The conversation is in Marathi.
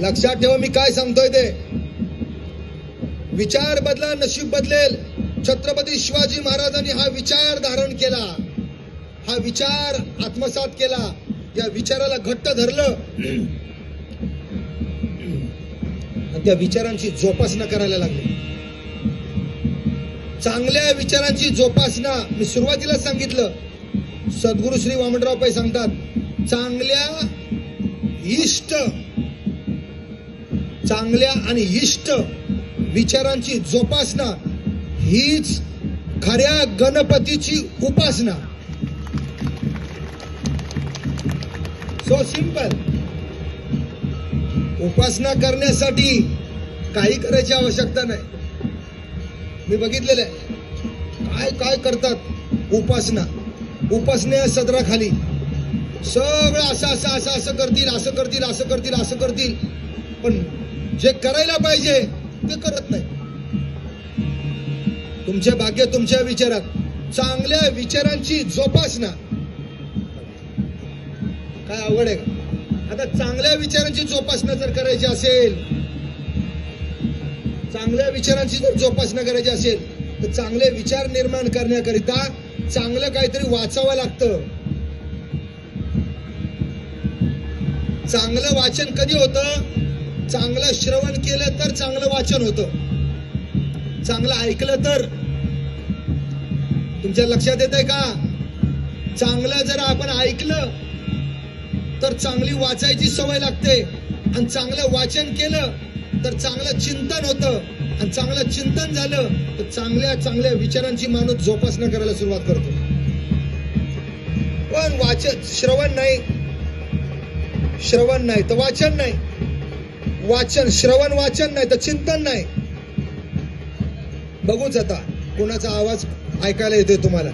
लक्षात ठेवा मी काय सांगतोय ते. विचार बदला नशीब बदलेल. छत्रपती शिवाजी महाराजांनी हा विचार धारण केला. हा विचार आत्मसात केला. या विचाराला घट्ट धरलं. आणि त्या विचारांची जोपासना करायला लागली. चांगल्या विचारांची जोपासना. मी सुरुवातीला सांगितलं. सद्गुरु श्री वामनराव पै सांगतात चांगल्या इष्ट चांगल्या आणि इष्ट विचारांची जोपासना हीच खऱ्या गणपतीची उपासना. सो सिंपल उपासना करण्यासाठी काही करायची आवश्यकता नाही. मी बघितलेलं आहे. काय काय करतात? उपासना. उपासने सदराखाली. सगळं असं असं असं असं करतील असं करतील असं करतील असं करतील. पण जे करायला पाहिजे ते करत नाही. तुमचे भाग्य तुमच्या विचारात. चांगल्या विचारांची जोपासना. काय आवड आहे का? आता चांगल्या विचारांची जोपासना जर करायची असेल चांगल्या विचारांची जर जोपासना करायची असेल तर चांगले विचार निर्माण करण्याकरिता चांगलं काहीतरी वाचावं लागतं. चांगलं वाचन कधी होतं? चांगलं श्रवण केलं तर चांगलं वाचन होतं. चांगलं ऐकलं तर. तुमच्या लक्षात येत आहे का? चांगलं जर आपण ऐकलं तर चांगली वाचायची सवय लागते. आणि चांगलं वाचन केलं तर चांगलं चिंतन होतं. आणि चांगलं चिंतन झालं तर चांगल्या चांगल्या विचारांची माणूस जोपासना करायला सुरुवात करतो. पण वाचन श्रवण नाही. श्रवण नाही तर वाचन नाही. वाचन श्रवण वाचन नाही तर चिंतन नाही. बघूच आता कोणाचा आवाज ऐकायला येतोय तुम्हाला.